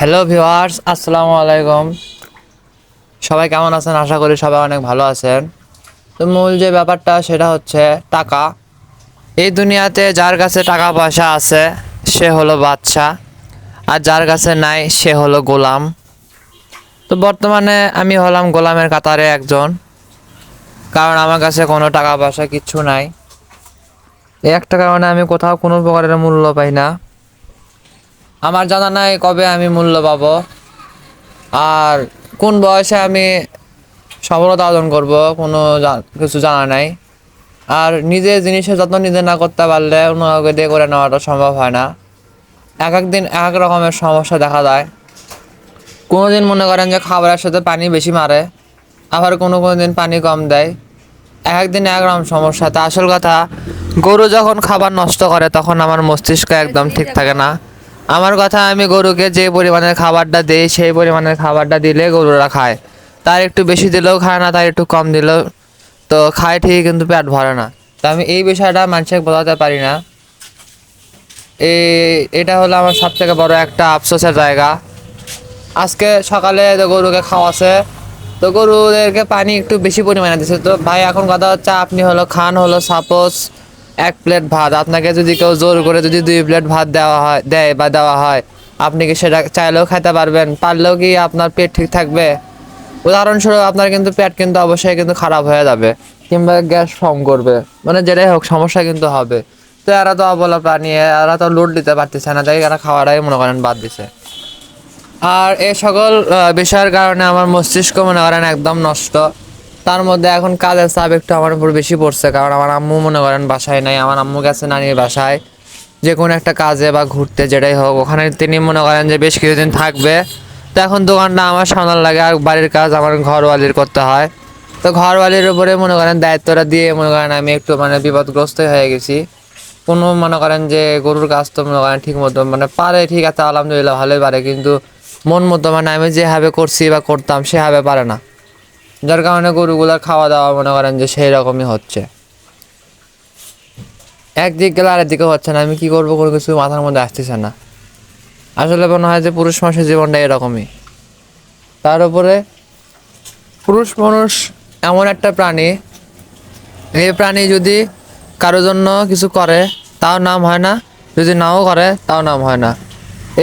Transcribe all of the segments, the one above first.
Hello viewers আসসালামু আলাইকুম সবাই কেমন আছেন? আশা করি সবাই অনেক ভালো আছেন। তো মূল যে ব্যাপারটা, সেটা হচ্ছে টাকা। এই দুনিয়াতে যার কাছে টাকা পয়সা আছে, সে হলো বাচ্চা আর যার কাছে নাই, সে হলো গোলাম। তো বর্তমানে আমি হলাম গোলামের কাতারে একজন। কারণ আমার কাছে কোনো টাকা পয়সা কিচ্ছু নাই। এই একটা কারণে আমি কোথাও কোনো প্রকারের মূল্য পাই না। আমার জানা নাই কবে আমি মূল্য পাবো। আর কোন বয়সে আমি সফলতা অর্জন করব, কোনো কিছু জানা নাই। আর নিজে জিনিসের যত্ন নিজে না করতে পারলে অন্য কাউকে দিয়ে করে নেওয়াটা সম্ভব হয় না। এক এক দিন এক এক রকমের সমস্যা দেখা যায় কোনো দিন মনে করেন যে খাবারের সাথে পানি বেশি মারে, আবার কোনো কোনো দিন পানি কম দেয়। এক একদিন এক রকম সমস্যা। তা আসল কথা, গরু যখন খাবার নষ্ট করে, তখন আমার মস্তিষ্ক একদম ঠিক থাকে না। আমার কথা আমি গরুকে যে পরিমাণের খাবারটা দিই, সেই পরিমাণের খাবারটা দিলে গরুরা খায়। তার একটু বেশি দিলেও খায় না, তার একটু কম দিলেও তো খায় ঠিকই, কিন্তু পেট ভরে না। তো আমি এই বিষয়টা মানুষকে বোঝাতে পারি না। এই এটা হলো আমার সব থেকে বড় একটা আফসোসের জায়গা। আজকে সকালে তো গরুকে খাওয়াছে, তো গরুদেরকে পানি একটু বেশি পরিমাণে দিচ্ছে তো ভাই, এখন কথা হচ্ছে আপনি হলো খান, হলো সাপোজ এক প্লেট ভাত, আপনাকে যদি কেউ জোর করে যদি দুই প্লেট ভাত দেওয়া হয়, দেয় বা দেওয়া হয়, আপনি কি সেটা চাইলেও খেতে পারবেন। পারলেও কি আপনার পেট ঠিক থাকবে? উদাহরণস্বরূপ আপনার কিন্তু পেট কিন্তু অবশ্যই কিন্তু খারাপ হয়ে যাবে, কিংবা গ্যাস ফর্ম করবে মানে যেটাই হোক সমস্যা কিন্তু হবে। তো এরা তো অবলা প্রাণী, এরা তো লোড দিতে পারতেছে না তাই এরা খাওয়াটাই মনে করেন বাদ দিছে। আর এই সকল বিষয়ের কারণে আমার মস্তিষ্ক মনে করেন একদম নষ্ট। তার মধ্যে এখন কাজের চাপ একটু আমার উপর বেশি পড়ছে, কারণ আমার আম্মু মনে করেন বাসায় নাই, আমার আম্মু গেছে নানির বাসায়। যে কোনো একটা কাজে বা ঘুরতে যেটাই হোক, ওখানে তিনি মনে করেন যে বেশ কিছুদিন থাকবে। তো এখন দোকানটা আমার সামলার লাগে, আর বাড়ির কাজ আমার ঘরওয়ালির করতে হয়। তো ঘরওয়ালির উপরে মনে করেন দায়িত্বটা দিয়ে মনে করেন আমি একটু মানে বিপদগ্রস্ত হয়ে গেছি। কোনো মনে করেন যে গরুর কাজ তো মনে করেন ঠিক মতো মানে পারে, ঠিক আছে, আলহামদুলিল্লাহ ভালোই পারে, কিন্তু মন মতো মানে আমি যেভাবে করছি বা করতাম সেভাবে পারে না। যার কারণে গরুগুলার খাওয়া দাওয়া মনে করেন যে সেই রকমই হচ্ছে। একদিক গেলে আরেক দিকে হচ্ছে না, আমি কি করব কোনো কিছু মাথার মধ্যে আসতেছে না। আসলে মনে হয় যে পুরুষ মানুষের জীবনটা এরকমই। তার উপরে পুরুষ মানুষ এমন একটা প্রাণী, এই প্রাণী যদি কারোর জন্য কিছু করে, তাও নাম হয় না। যদি নাও করে, তাও নাম হয় না।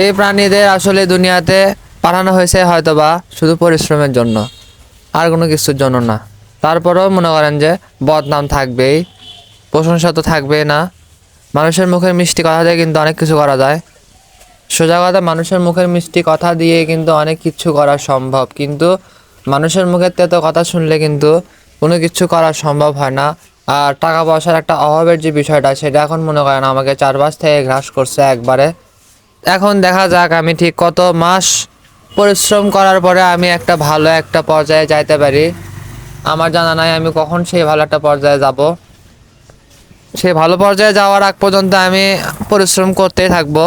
এই প্রাণীদের আসলে দুনিয়াতে পাঠানো হয়েছে হয়তোবা শুধু পরিশ্রমের জন্য। আর কোনো কিছুর জন্য না। তারপরেও মনে করেন যে বদনাম থাকবেই, প্রশংসা তো থাকবেই না। মানুষের মুখের মিষ্টি কথা দিয়ে কিন্তু অনেক কিছু করা যায়। সোজা কথা, মানুষের মুখের মিষ্টি কথা দিয়ে কিন্তু অনেক কিছু করা সম্ভব। কিন্তু মানুষের মুখের তেতো কথা শুনলে কিন্তু কোনো কিছু করা সম্ভব হয় না। আর টাকা পয়সার একটা অভাবের যে বিষয়টা, সেটা এখন মনে করেন আমাকে চারপাশ থেকে গ্রাস করছে একবারে। এখন দেখা যাক আমি ঠিক কত মাস পরিশ্রম করার পরে আমি একটা ভালো একটা পর্যায়ে যাইতে পারি। আমার জানা নাই আমি কখন সেই ভালো একটা পর্যায়ে যাব। সেই ভালো পর্যায়ে যাওয়ার আগ পর্যন্ত আমি পরিশ্রম করতেই থাকব।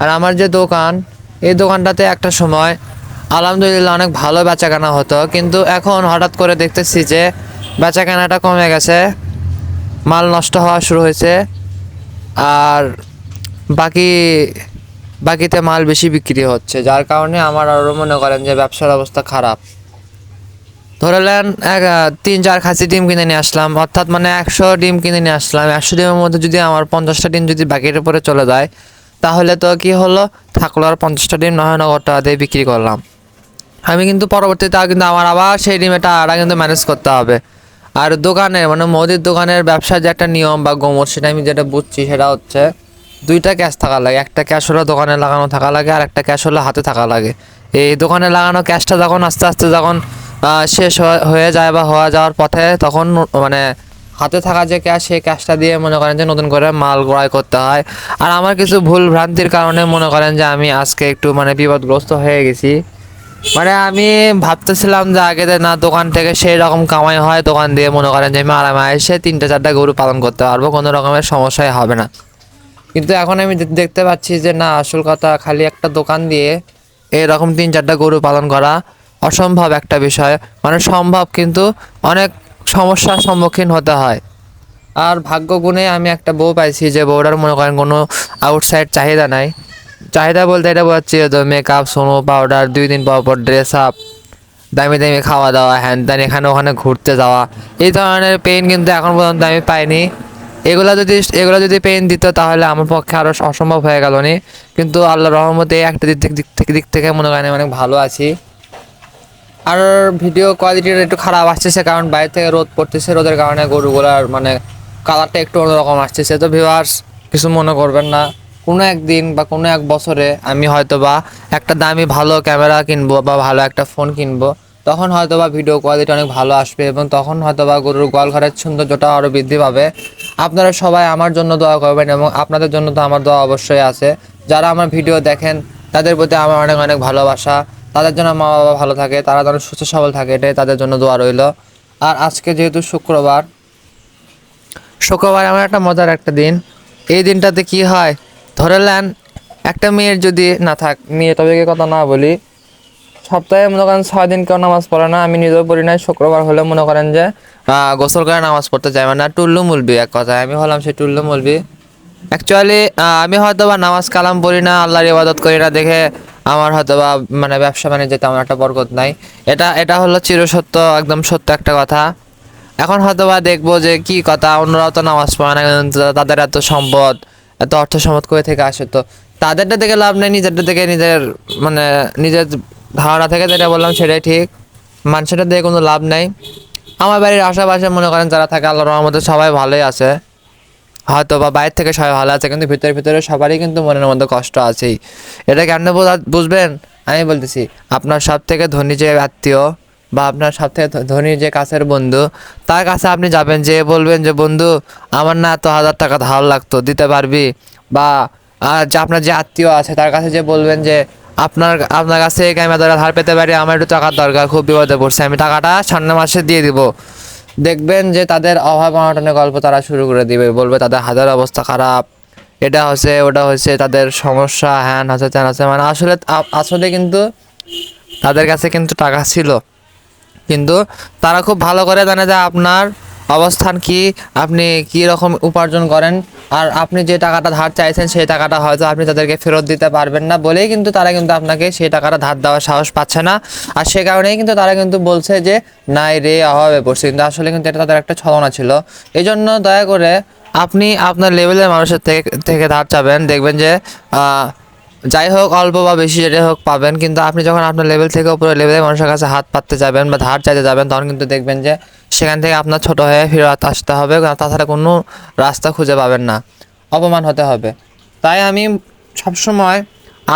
আর আমার যে দোকান, এই দোকানটাতে একটা সময় আলহামদুলিল্লাহ অনেক ভালো বেচাকেনা হতো। কিন্তু এখন হঠাৎ করে দেখতেছি যে বেচাকেনাটা কমে গেছে, মাল নষ্ট হওয়া শুরু হয়েছে। আর বাকি বাকিতে মাল বেশি বিক্রি হচ্ছে, যার কারণে আমার আরও মনে করেন যে ব্যবসার অবস্থা খারাপ। ধরে নেন এক তিন, চার খাসি ডিম কিনে নিয়ে আসলাম, অর্থাৎ মানে একশো ডিম কিনে নিয়ে আসলাম, একশো ডিমের মধ্যে যদি আমার পঞ্চাশটা ডিম যদি বাকির উপরে চলে যায়, তাহলে তো কি হলো? থাকল আর পঞ্চাশটা ডিম, নয় নগদ টাকা দিয়ে বিক্রি করলাম। আমি কিন্তু পরবর্তীতে কিন্তু আমার আবার সেই ডিমের টাকাটা কিন্তু ম্যানেজ করতে হবে। আর দোকানে মানে মুদির দোকানের ব্যবসার যে একটা নিয়ম বা গোমর, সেটা আমি যেটা বুঝছি সেটা হচ্ছে দুইটা ক্যাশ থাকা লাগে। একটা ক্যাশ হলো দোকানে লাগানো থাকা লাগে, আর একটা ক্যাশ হলো হাতে থাকা লাগে। এই দোকানে লাগানো ক্যাশটা যখন আস্তে আস্তে যখন শেষ হয়ে- যায় বা হওয়া যাওয়ার পথে তখন মানে হাতে থাকা যে ক্যাশ সেই ক্যাশটা দিয়ে মনে করেন যে নতুন করে মাল ক্রয় করতে হয়। আর আমার কিছু ভুল ভ্রান্তির কারণে মনে করেন যে আমি আজকে একটু মানে বিপদগ্রস্ত হয়ে গেছি। মানে আমি ভাবতেছিলাম যে আগে না, দোকান থেকে সেই রকম কামাই হয়, দোকান দিয়ে মনে করেন যে আমি আরামে এসে তিনটা চারটা গরু পালন করতে পারব, কোনো রকমের সমস্যাই হবে না। কিন্তু এখন আমি দেখতে পাচ্ছি যে না, আসল কথা খালি একটা দোকান দিয়ে এরকম তিন চারটা গরু পালন করা অসম্ভব একটা বিষয়। মানে সম্ভব কিন্তু অনেক সমস্যার সম্মুখীন হতে হয়। আর ভাগ্য গুণে আমি একটা বউ পাইছি যে বউটার মনে করেন কোনো আউটসাইড চাহিদা নাই। চাহিদা বলতে এটা বোঝাচ্ছি মেকআপ সোনো পাউডার দুই দিন পর পর ড্রেস আপ দামি দামি খাওয়া দাওয়া, হ্যান ত্যান, এখানে ওখানে ঘুরতে যাওয়া। এই ধরনের পেন কিন্তু এখন পর্যন্ত আমি পাইনি। এগুলা যদি, এগুলো যদি পেন দিত তাহলে আমার পক্ষে আরও অসম্ভব হয়ে গেল নি। কিন্তু আল্লাহ রহমতে একটা দিক থেকে দিক থেকে মনে করেন অনেক ভালো আছি। আর ভিডিও কোয়ালিটিটা একটু খারাপ আসতেছে কারণ বাইরে থেকে রোদ পড়তেছে, রোদের কারণে গরুগুলার মানে কালারটা একটু অন্যরকম আসতেছে। তো ভিউয়ার্স কিছু মনে করবেন না। কোনো একদিন বা কোনো এক বছরে আমি হয়তো বা একটা দামি ভালো ক্যামেরা কিনবো বা ভালো একটা ফোন কিনবো। তখন হয়তো বা ভিডিও কোয়ালিটি অনেক ভালো আসবে এবং তখন হয়তো বা গরুর গোয়ালঘরের সৌন্দর্যটা আরও বৃদ্ধি পাবে। আপনারা সবাই আমার জন্য দোয়া করবেন এবং আপনাদের জন্য তো আমার দোয়া অবশ্যই আছে। যারা আমার ভিডিও দেখেন, তাদের প্রতি আমার অনেক অনেক ভালোবাসা। তাদের জন্য মা বাবা ভালো থাকে, তারা যেন সুস্থ সবল থাকে, এটাই তাদের জন্য দোয়া রইল। আর আজকে যেহেতু শুক্রবার শুক্রবার আমার একটা মজার একটা দিন। এই দিনটাতে কি হয়? ধরে নেন, একটা মেয়ের যদি না থাক, মেয়ে তবে কথা না বলি সপ্তাহে মনে করেন ছয় দিন কেউ নামাজ পড়ে না, আমি নিজেও পড়ি না শুক্রবার হলে মনে করেন যে গোসল করে নামাজ পড়তে যাবে না টুল্লু মুলবি এক কথায়, আমি হলাম সেই টুল্লু মুলবি। অ্যাকচুয়ালি আমি হয়তো বা নামাজ কালাম পড়ি না, আল্লাহর ইবাদত করি না, দেখে আমার হয়তো বা মানে ব্যবসা বাণিজ্যে তেমন একটা বরকত নাই। এটা এটা হলো চিরসত্য, একদম সত্য একটা কথা। এখন হয়তো বা দেখব যে কি কথা, অন্যরাও তো নামাজ পড়ে না তাদের এত সম্পদ, এত অর্থ সম্পদ করে থেকে আসে তো? তাদেরটা দেখে লাভ নেই, নিজেরটা থেকে নিজের মানে নিজের ধারণা থেকে যেটা বললাম সেটাই ঠিক। মানুষেরটা দিয়ে কোনো লাভ নাই। আমার বাড়ির আশেপাশে মনে করেন যারা থাকে আল্লাহ রহমতে সবাই ভালোই আছে। হয়তো বা বাইরে থেকে সবাই ভালো আছে, কিন্তু ভিতরে ভিতরে সবারই কিন্তু মনের মধ্যে কষ্ট আছেই। এটা কেন বোঝা- বুঝবেন? আমি বলতেছি, আপনার সব থেকে ধনী যে আত্মীয় বা আপনার সব থেকে ধনী যে কাছের বন্ধু, তার কাছে আপনি যাবেন যে বলবেন যে, বন্ধু, আমার না এত হাজার টাকা ধার লাগতো, দিতে পারবি? বা আর যে আপনার যে আত্মীয় আছে, তার কাছে যে বলবেন যে আপনার আপনার কাছে এই ক্যামেরা দ্বারা ধার পেতে পারি? আমার একটু টাকার দরকার, খুব বিপদে পড়ছে। আমি টাকাটা সামনের মাসে দিয়ে দিব। দেখবেন যে তাদের অভাব অনটনের গল্প তারা শুরু করে দিবে। বলবে তাদের হাজার অবস্থা খারাপ। এটা হচ্ছে ওটা হচ্ছে তাদের সমস্যা, হ্যান, হচ্ছে, ত্যান আছে মানে আসলে আসলে কিন্তু তাদের কাছে কিন্তু টাকা ছিল। কিন্তু তারা খুব ভালো করে জানে যে আপনার অবস্থান কি? আপনি কি রকম উপার্জন করেন? আর আপনি যে টাকাটা ধার চাইছেন সেই টাকাটা হয়তো আপনি তাদেরকে ফেরত দিতে পারবেন না বলেই কিন্তু তারা কিন্তু আপনাকে সেই টাকাটা ধার দেওয়ার সাহস পাচ্ছে না। আর সে কারণেই কিন্তু তারা কিন্তু বলছে যে, নাই রে, অভাবে পড়ছে। কিন্তু আসলে কিন্তু এটা তাদের একটা ছলনা ছিল। এই জন্য দয়া করে আপনি আপনার লেভেলের মানুষের থেকে ধার চাবেন। দেখবেন যে যাই হোক অল্প বা বেশি যেটাই হোক পাবেন। কিন্তু আপনি যখন আপনার লেভেল থেকে উপরে লেভেলের মানুষের কাছে হাত পাততে যাবেন বা ধার চাইতে যাবেন, তখন কিন্তু দেখবেন যে সেখান থেকে আপনার ছোট হয়ে ফেরত আসতে হবে তাছাড়া কোনো রাস্তা খুঁজে পাবেন না। অপমান হতে হবে। তাই আমি সবসময়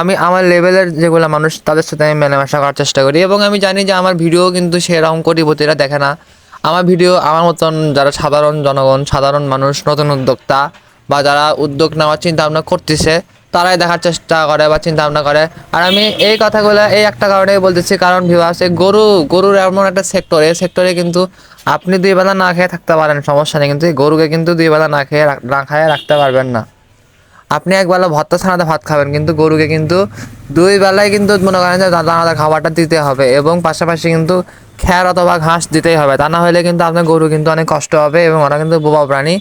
আমি আমার লেভেলের যেগুলো মানুষ, তাদের সাথে আমি মেলামেশা করার চেষ্টা করি এবং আমি জানি যে আমার ভিডিও কিন্তু সেরকম কোটিপতিরা দেখে না। আমার ভিডিও, আমার মতন যারা সাধারণ জনগণ, সাধারণ মানুষ, নতুন উদ্যোক্তা বা যারা উদ্যোগ নেওয়ার চিন্তা ভাবনা করতেছে, তারাই দেখার চেষ্টা করে বা চিন্তা ভাবনা করে। আর আমি এই কথাগুলো এই একটা কারণেই বলতেছি, কারণ এই গরু, গরুর এমন একটা সেক্টর এই সেক্টরে কিন্তু আপনি দুই বেলা না খেয়ে থাকতে পারেন, সমস্যা নেই, কিন্তু গরুকে কিন্তু দুই বেলা না খেয়ে না খাইয়ে রাখতে পারবেন না। আপনি একবেলা ভর্তা ছানাতে ভাত খাবেন, কিন্তু গরুকে কিন্তু দুই বেলায় কিন্তু মনে করেন যে দানাদার খাবারটা দিতে হবে এবং পাশাপাশি কিন্তু খ্যার অথবা ঘাস দিতেই হবে। তা না হলে কিন্তু আপনার গরু কিন্তু অনেক কষ্ট হবে এবং ওরা কিন্তু বোবা প্রাণী।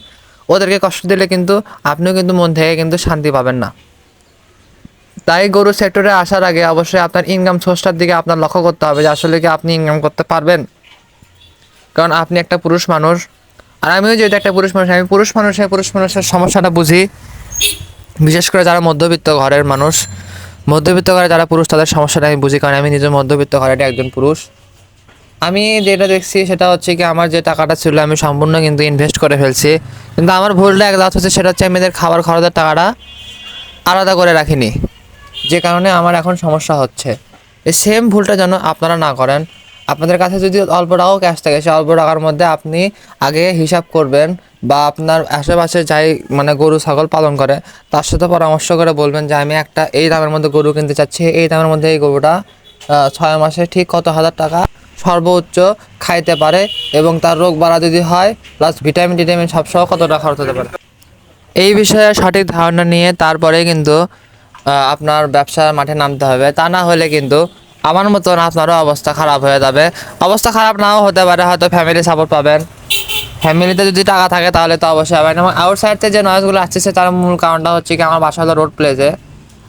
ওদেরকে কষ্ট দিলে কিন্তু আপনিও কিন্তু মন থেকে কিন্তু শান্তি পাবেন না। তাই গরু সেক্টরে আসার আগে অবশ্যই আপনার ইনকাম সোর্সটার দিকে আপনার লক্ষ্য করতে হবে যে আসলে কি আপনি ইনকাম করতে পারবেন। কারণ আপনি একটা পুরুষ মানুষ, আর আমিও যেহেতু একটা পুরুষ মানুষ, আমি পুরুষ মানুষের পুরুষ মানুষের সমস্যাটা বুঝি। বিশেষ করে যারা মধ্যবিত্ত ঘরের মানুষ, মধ্যবিত্ত ঘরে যারা পুরুষ, তাদের সমস্যাটা আমি বুঝি, কারণ আমি নিজের মধ্যবিত্ত ঘরের একজন পুরুষ। আমি যেটা দেখছি, সেটা হচ্ছে কি, আমার যে টাকাটা ছিল, আমি সম্পূর্ণ কিন্তু ইনভেস্ট করে ফেলছি। কিন্তু আমার ভুলটা এক হচ্ছে, সেটা হচ্ছে আমি এদের খাবার খরচের টাকাটা আলাদা করে রাখিনি। যে কারণে আমার এখন সমস্যা হচ্ছে। এই সেম ভুলটা যেন আপনারা না করেন আপনাদের কাছে যদি অল্প টাকাও ক্যাশ থাকে, সেই অল্প টাকার মধ্যে আপনি আগে হিসাব করবেন বা আপনার আশেপাশে যাই মানে গরু, ছাগল পালন করে, তার সাথে পরামর্শ করে বলবেন যে, আমি একটা এই দামের মধ্যে গরু কিনতে চাচ্ছি, এই দামের মধ্যে এই গরুটা ছয় মাসে ঠিক কত হাজার টাকা সর্বোচ্চ খাইতে পারে এবং তার রোগ বাড়া যদি হয় প্লাস ভিটামিন টিটামিন সবসহ কত টাকা খরচ হতে পারে? এই বিষয়ে সঠিক ধারণা নিয়ে তারপরে কিন্তু আপনার ব্যবসার মাঠে নামতে হবে। তা না হলে কিন্তু আমার মতন আপনারও অবস্থা খারাপ হয়ে যাবে। অবস্থা খারাপ নাও হতে পারে, হয়তো ফ্যামিলি সাপোর্ট পাবেন। ফ্যামিলিতে যদি টাকা থাকে তাহলে তো অবশ্যই হবে এবং আউটসাইড থেকে যে নয়েজগুলো আসছে তার মূল কারণটা হচ্ছে কি, আমার বাসা হলো রোড প্লেসে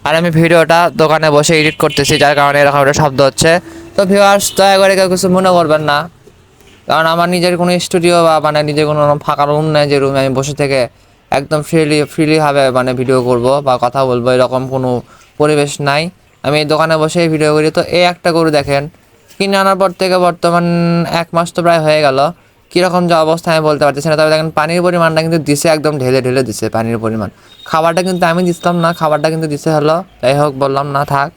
আর আমি ভিডিওটা দোকানে বসে এডিট করতেছি, যার কারণে এরকম একটা শব্দ হচ্ছে। তো ভিউয়ার্স দয়া করে কেউ কিছু মনে করবেন না। কারণ আমার নিজের কোনো স্টুডিও বা মানে নিজের কোনো ফাঁকা রুম নেই, যে রুমে আমি বসে থেকে একদম ফ্রিলি ফ্রিলিভাবে মানে ভিডিও করব বা কথা বলব, এরকম কোনো পরিবেশ নাই। আমি এই দোকানে বসেই ভিডিও করি। তো এই একটা গরু দেখেন, কিনে আনার পর থেকে বর্তমান এক মাস তো প্রায় হয়ে গেল। কীরকম যে অবস্থা আমি বলতে পারতেছি না, তবে দেখেন পানির পরিমাণটা কিন্তু দিছে একদম ঢেলে ঢেলে দিছে পানির পরিমাণ। খাবারটা কিন্তু আমি দিছিলাম না, খাবারটা কিন্তু দিছে হলো, যাই হোক বললাম না, থাক।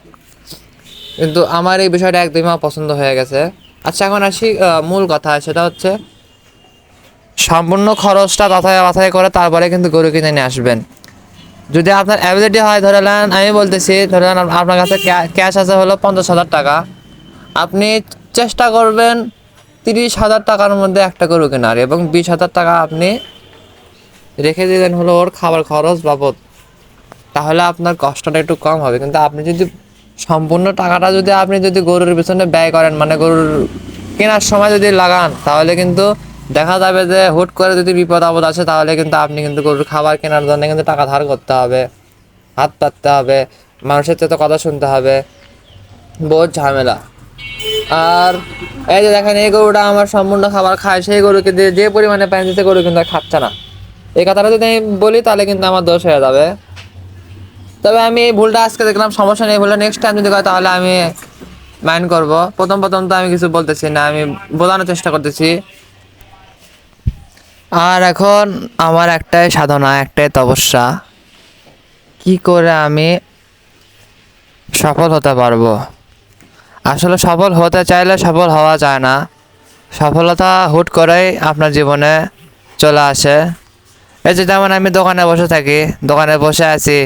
কিন্তু আমার এই বিষয়টা একদমই আমার পছন্দ হয়ে গেছে। আচ্ছা এখন আসি মূল কথা, সেটা হচ্ছে সম্পূর্ণ খরচটা মাথায় মাথায় করে তারপরে কিন্তু গরু কিনে নিয়ে আসবেন। যদি আপনার অ্যাবিলিটি হয়, ধরে নেন, আমি বলতেছি, ধরে নেন আপনার কাছে ক্যাশ আছে হলো পঞ্চাশ হাজার টাকা। আপনি চেষ্টা করবেন তিরিশ হাজার টাকার মধ্যে একটা গরু কেনার এবং বিশ হাজার টাকা আপনি রেখে দিলেন হলো ওর খাবার খরচ বাবদ। তাহলে আপনার কষ্টটা একটু কম হবে। কিন্তু আপনি যদি সম্পূর্ণ টাকাটা যদি আপনি যদি গরুর পিছনে ব্যয় করেন মানে গরুর কেনার সময় যদি লাগান, তাহলে কিন্তু দেখা যাবে যে হুট করে যদি বিপদ আপদ আসে, তাহলে কিন্তু আপনি কিন্তু গরুর খাবার কেনার জন্য কিন্তু টাকা ধার করতে হবে, হাত পাততে হবে, মানুষের তো কথা শুনতে হবে। বহুত ঝামেলা। আর এই যে দেখেন, এই গরুটা আমার সম্পূর্ণ খাবার খায়, সেই গরুকে দিয়ে যে পরিমাণে পানি দিতে গরু কিন্তু খাচ্ছে না। এই কথাটা যদি আমি বলি, তাহলে কিন্তু আমার দোষ হয়ে যাবে। তবে আমি এই ভুলটা আজকে দেখলাম, সমস্যা নেই ভুলটা নেক্সট টাইম যদি হয়, তাহলে আমি মাইন্ড করব। প্রথম প্রথম তো আমি কিছু বলতেছি না, আমি বোঝানোর চেষ্টা করতেছি। আর এখন আমার একটাই সাধনা, একটাই তপস্যা। কি করে আমি সফল হতে পারব? আসলে সফল হতে চাইলে সফল হওয়া যায় না। সফলতা হুট করেই আপনার জীবনে চলে আসে। এই যে যেমন আমি দোকানে বসে থাকি, দোকানে বসে আছি,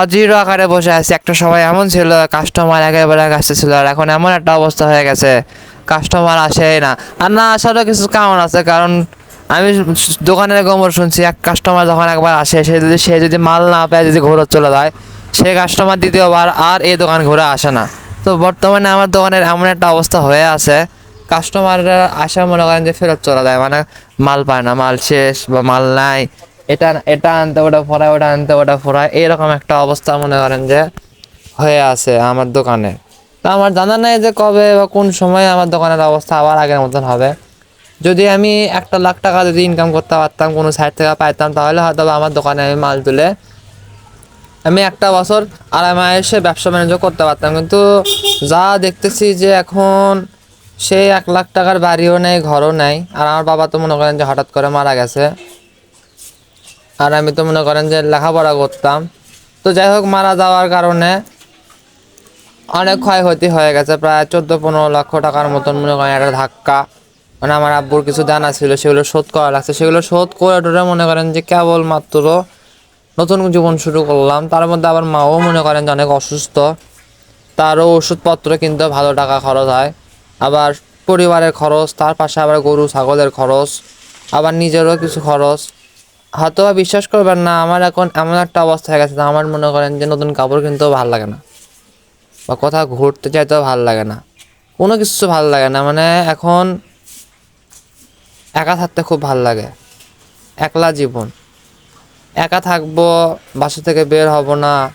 অজিরো আকারে বসে আছি। একটা সময় এমন ছিল কাস্টমার একেবারে কাছে ছিল, আর এখন এমন একটা অবস্থা হয়ে গেছে কাস্টমার আসেই না। আর না আসারও কিছু কারণ আছে, কারণ আমি দোকানের গোমর শুনছি, এক কাস্টমার যখন একবার আসে, সে যদি সে যদি মাল না পায়, যদি ঘোরত চলে যায় সে কাস্টমার দ্বিতীয়বার আর এই দোকান ঘুরে আসে না। তো বর্তমানে আমার দোকানের এমন একটা অবস্থা হয়ে আছে কাস্টমাররা আসা মনে করেন যে ফেরত চলে যায় মানে মাল পায় না, মাল শেষ বা মাল নাই, এটা এটা আনতে, ওটা ফরায় ওটা আনতে, ওটা ফরায় এরকম একটা অবস্থা মনে করেন যে হয়ে আছে আমার দোকানে। তা আমার জানা নেই যে কবে বা কোন সময় আমার দোকানের অবস্থা আবার আগের মতন হবে। যদি আমি একটা লাখ টাকা যদি ইনকাম করতে পারতাম, কোনো সাইড থেকে পাইতাম, তাহলে হয়তো আমার দোকানে আমি মাল তুলে আমি একটা বছর আরামায়েসে ব্যবসা বাণিজ্য করতে পারতাম। কিন্তু যা দেখতেছি যে এখন সেই এক লাখ টাকার বাড়িও নেই, ঘরও নেই। আর আমার বাবা তো মনে করেন যে হঠাৎ করে মারা গেছে। আর আমি তো মনে করেন যে লেখাপড়া করতাম। তো যাই হোক, মারা যাওয়ার কারণে অনেক ক্ষয়ক্ষতি হয়ে গেছে। প্রায় চোদ্দ পনেরো লক্ষ টাকার মতন মনে করেন একটা ধাক্কা। মানে আমার আব্বুর কিছু দানা ছিল, সেগুলো শোধ করা লাগছে। সেগুলো শোধ করে টোরে মনে করেন যে কেবল মাত্র নতুন জীবন শুরু করলাম। তার মধ্যে আবার মাও মনে করেন যে অনেক অসুস্থ। তারও ওষুধপত্র কিনতে ভালো টাকা খরচ হয়। আবার পরিবারের খরচ, তার পাশে আবার গরু, ছাগলের খরচ, আবার নিজেরও কিছু খরচ। হয়তো বিশ্বাস করবেন না, আমার এখন এমন একটা অবস্থা হয়ে গেছে আমার মনে করেন যে নতুন কাপড় কিনতেও ভালো লাগে না। বা কোথাও ঘুরতে চাইতেও ভালো লাগে না। কোনো কিছু ভালো লাগে না। মানে এখন একা থাকতে খুব ভালো লাগে। একলা জীবন। একা থাকব, বাসা থেকে বের হব না।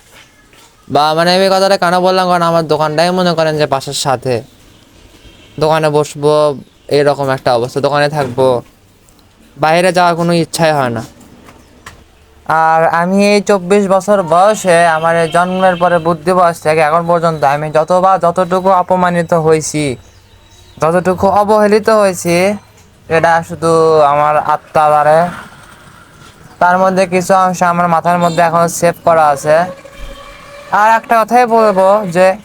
বা মানে আমি কথাটা কেন বললাম? কারণ আমার দোকানটাই মনে করেন যে বাসার সাথে। দোকানে বসবো, এরকম একটা অবস্থা। দোকানে থাকব। বাইরে যাওয়ার কোনো ইচ্ছাই হয় না। আর আমি এই চব্বিশ বছর বয়সে আমার জন্মের পরে বুদ্ধি বয়স থেকে এখন পর্যন্ত আমি যতবার যতটুকু অপমানিত হয়েছি, যতটুকু অবহেলিত হয়েছি এটা শুধু আমার আত্মা দ্বারে তার মধ্যে কিছু অংশ আমার মাথার মধ্যে এখন সেভ করা আছে। আর একটা কথাই বলব যে,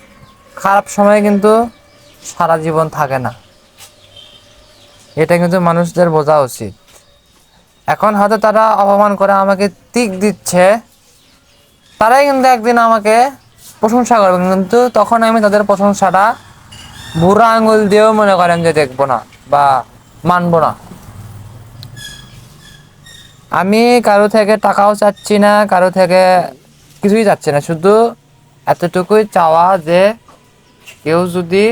খারাপ সময় কিন্তু সারা জীবন থাকে না। এটা কিন্তু মানুষদের বোঝা উচিত। এখন হয়তো তারা অপমান করে আমাকে তিক দিচ্ছে। তারাই কিন্তু একদিন আমাকে প্রশংসা করবে। কিন্তু তখন আমি তাদের প্রশংসাটা বুড়া আঙুল দিয়েও মনে করেন যে দেখব না বা মানবো না। আমি কারও থেকে টাকাও চাচ্ছি না, কারও থেকে কিছুই চাচ্ছি না। শুধু এতটুকুই চাওয়া যে কেউ যদি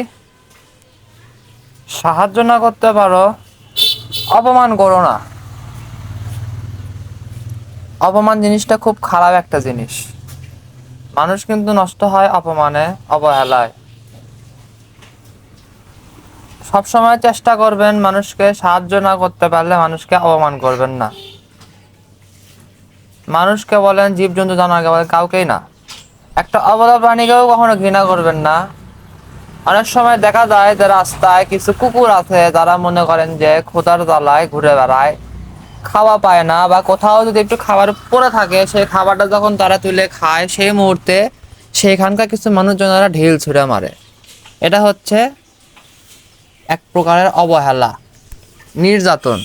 সাহায্য না করতে পারো, অপমান করো না। অপমান জিনিসটা খুব খারাপ একটা জিনিস। মানুষ কিন্তু নষ্ট হয় অপমানে, অবহেলায়। সবসময় চেষ্টা করবেন মানুষকে সাহায্য না করতে পারলে মানুষকে অপমান করবেন না। মানুষকে বলেন জীবজন্তু জানোয়ারকে বলেন, কাউকেই না। একটা অবলা প্রাণীকেও কখনো ঘৃণা করবেন না। অনেক সময় দেখা যায় যে রাস্তায় কিছু কুকুর আছে, যারা মনে করেন যে খোদার তলায় ঘুরে বেড়ায়, খাওয়া পায় না বা কোথাও যদি একটু খাবার পড়ে থাকে, সেই খাবারটা যখন তারা তুলে খায়, সেই মুহূর্তে সেইখানকার কিছু মানুষজনেরা ঢিল ছুঁড়ে মারে। এটা হচ্ছে এক প্রকারের অবহেলা, নির্যাতন।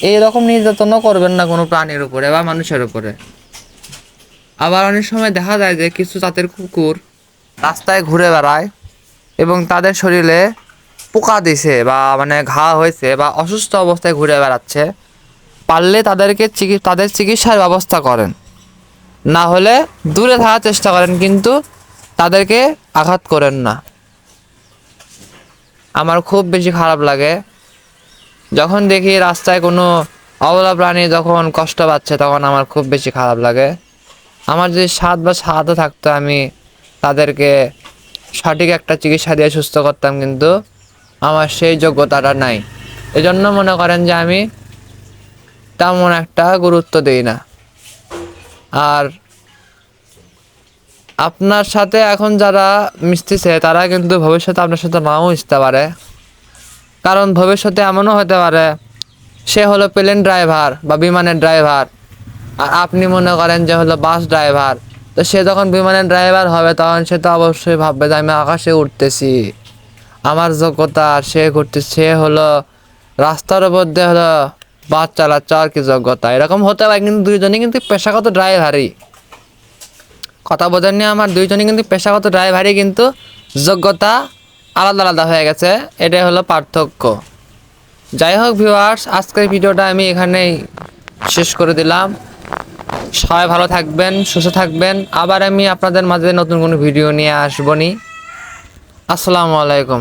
এইরকম নির্যাতনও করবেন না কোনো প্রাণীর উপরে বা মানুষের উপরে। আবার অনেক সময় দেখা যায় যে কিছু জাতের কুকুর রাস্তায় ঘুরে বেড়ায় এবং তাদের শরীরে পোকা দিছে বা মানে ঘা হয়েছে বা অসুস্থ অবস্থায় ঘুরে বেড়াচ্ছে, পারলে তাদেরকে চিকি- তাদের চিকিৎসার ব্যবস্থা করেন। না হলে দূরে থাকার চেষ্টা করেন কিন্তু তাদেরকে আঘাত করেন না। আমার খুব বেশি খারাপ লাগে। যখন দেখি রাস্তায় কোনো অবলা প্রাণী যখন কষ্ট পাচ্ছে, তখন আমার খুব বেশি খারাপ লাগে। আমার যদি স্বাদ বা স্বাদও থাকতো, আমি তাদেরকে সঠিক একটা চিকিৎসা দিয়ে সুস্থ করতাম, কিন্তু আমার সেই যোগ্যতাটা নাই। এজন্য মনে করেন যে আমি তেমন একটা গুরুত্ব দিই না। আর আপনার সাথে এখন যারা মিশতেছে, তারা কিন্তু ভবিষ্যতে আপনার সাথে নাও মিশতে পারে। কারণ ভবিষ্যতে এমনও হতে পারে, সে হলো প্লেন ড্রাইভার বা বিমানের ড্রাইভার আর আপনি মনে করেন যে হলো বাস ড্রাইভার তো সে যখন বিমানের ড্রাইভার হবে, তখন সে তো অবশ্যই ভাববে যে আমি আকাশে উঠতেছি আমার যোগ্যতা, সে ঘুরতে, সে হলো রাস্তার উপর দিয়ে হলো বাস চালাচ্ছে, আর কি যোগ্যতা। এরকম হতে পারে, কিন্তু দুইজনই কিন্তু পেশাগত ড্রাইভারই কথা বোঝেননি আমার দুইজনই কিন্তু পেশাগত ড্রাইভারই কিন্তু যোগ্যতা আলাদা আলাদা হয়ে গেছে। এটাই হলো পার্থক্য। যাই হোক ভিউয়ার্স আজকের ভিডিওটা আমি এখানেই শেষ করে দিলাম। সবাই ভালো থাকবেন, সুস্থ থাকবেন। আবার আমি আপনাদের মাঝে নতুন কোনো ভিডিও নিয়ে আসবনি আসসালামু আলাইকুম।